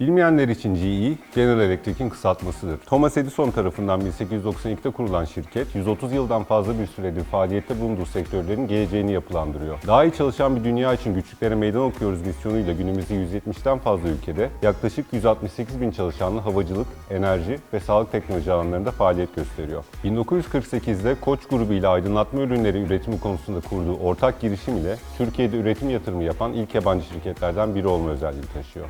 Bilmeyenler için GE, General Electric'in kısaltmasıdır. Thomas Edison tarafından 1892'de kurulan şirket, 130 yıldan fazla bir süredir faaliyette bulunduğu sektörlerin geleceğini yapılandırıyor. Daha iyi çalışan bir dünya için güçlüklere meydan okuyoruz misyonuyla günümüzde 170'ten fazla ülkede yaklaşık 168 bin çalışanlı havacılık, enerji ve sağlık teknoloji alanlarında faaliyet gösteriyor. 1948'de Koç grubu ile aydınlatma ürünleri üretimi konusunda kurduğu ortak girişim ile Türkiye'de üretim yatırımı yapan ilk yabancı şirketlerden biri olma özelliği taşıyor.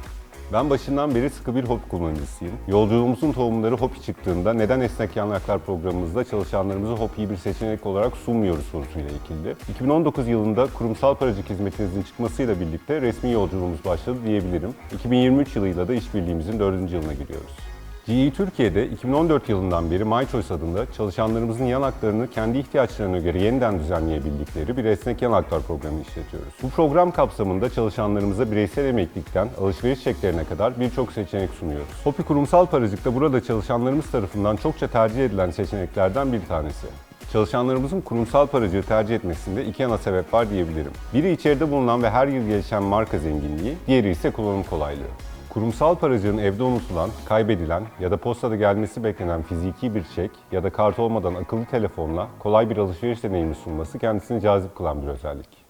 Ben başından beri sıkı bir hobi kullanıcısıyım. Yolculuğumuzun tohumları hopi çıktığında neden esnek yanaklar programımızda çalışanlarımızı hopiyi bir seçenek olarak sunmuyoruz sorusuyla ilgili. 2019 yılında kurumsal paracık hizmetinizin çıkmasıyla birlikte resmi yolculuğumuz başladı diyebilirim. 2023 yılıyla da işbirliğimizin 4. yılına giriyoruz. GE Türkiye'de 2014 yılından beri MyChoice adında çalışanlarımızın yan haklarını kendi ihtiyaçlarına göre yeniden düzenleyebildikleri bir esnek yan haklar programı işletiyoruz. Bu program kapsamında çalışanlarımıza bireysel emeklilikten alışveriş çeklerine kadar birçok seçenek sunuyoruz. Hopi Kurumsal Paracık'ta burada çalışanlarımız tarafından çokça tercih edilen seçeneklerden bir tanesi. Çalışanlarımızın kurumsal paracığı tercih etmesinde iki ana sebep var diyebilirim. Biri içeride bulunan ve her yıl gelişen marka zenginliği, diğeri ise kullanım kolaylığı. Kurumsal paracığın evde unutulan, kaybedilen ya da postada gelmesi beklenen fiziki bir çek ya da kart olmadan akıllı telefonla kolay bir alışveriş deneyimi sunması kendisini cazip kılan bir özellik.